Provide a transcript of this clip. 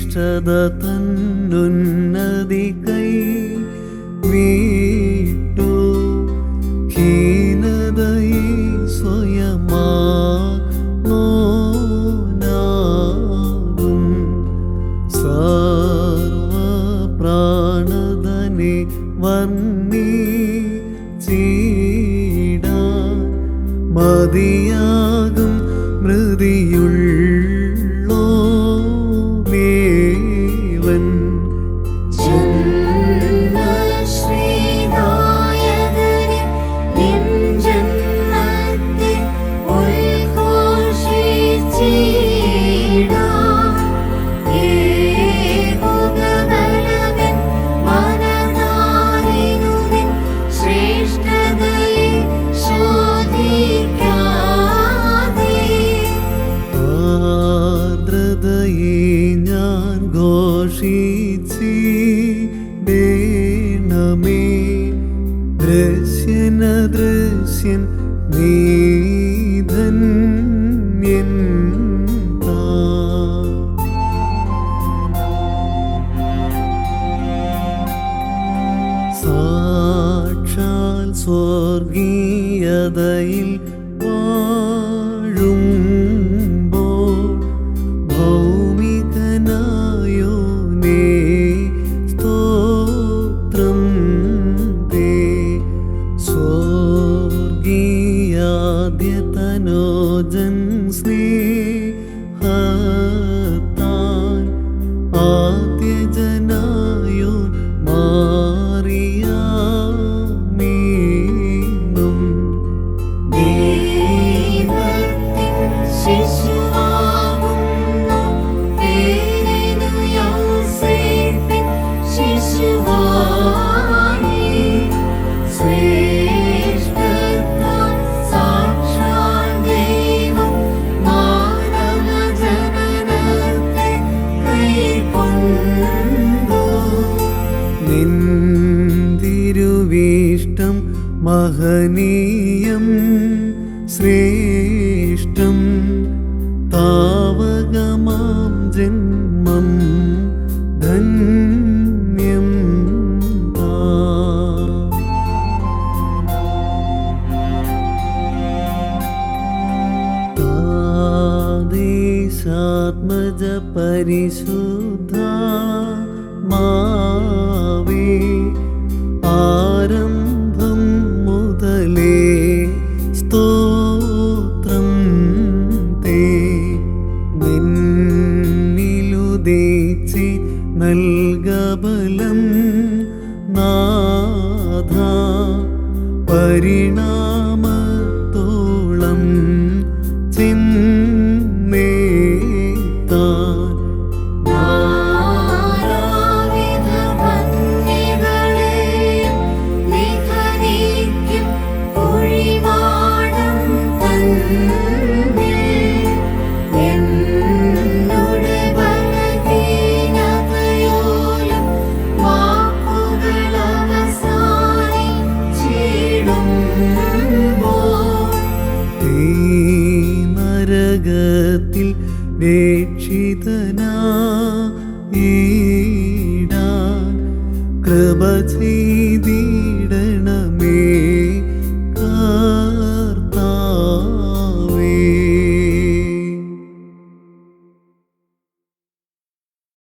ശ്രേഷ്ഠത തന്നുന്നതി കൈ വീട്ടു ഹീനതയെ സ്വയമാകും സർവപ്രാണതനെ വർണി ചീടാൻ മതിയാകും മൃതിയുള്ളോ ഘോഷിച്ചിടേണമേ ദൃശ്യന ദൃശ്യൻ നീധന്യൻ താ സാക്ഷാൽ സ്വർഗീയതയിൽ സ്വർഗീയാദ്യതനോജൻ സ്നേഹത്താൻ ആദ്യജനായോ മാറിയാമീന്നും ദൈവത്തിൻ ശിശുവാകുന്നു മഹനീയം ശ്രേഷ്ഠം താവകമാം ജന്മം ധന്യം താദേശാത്മജ പരിശുദ്ധ നാഥ പരിണാമത്തോളം ചിന്നേത്താൻ നരകത്തിൽ രക്ഷിതനാ ഈടാൻ കൃപ ചെയ്തിട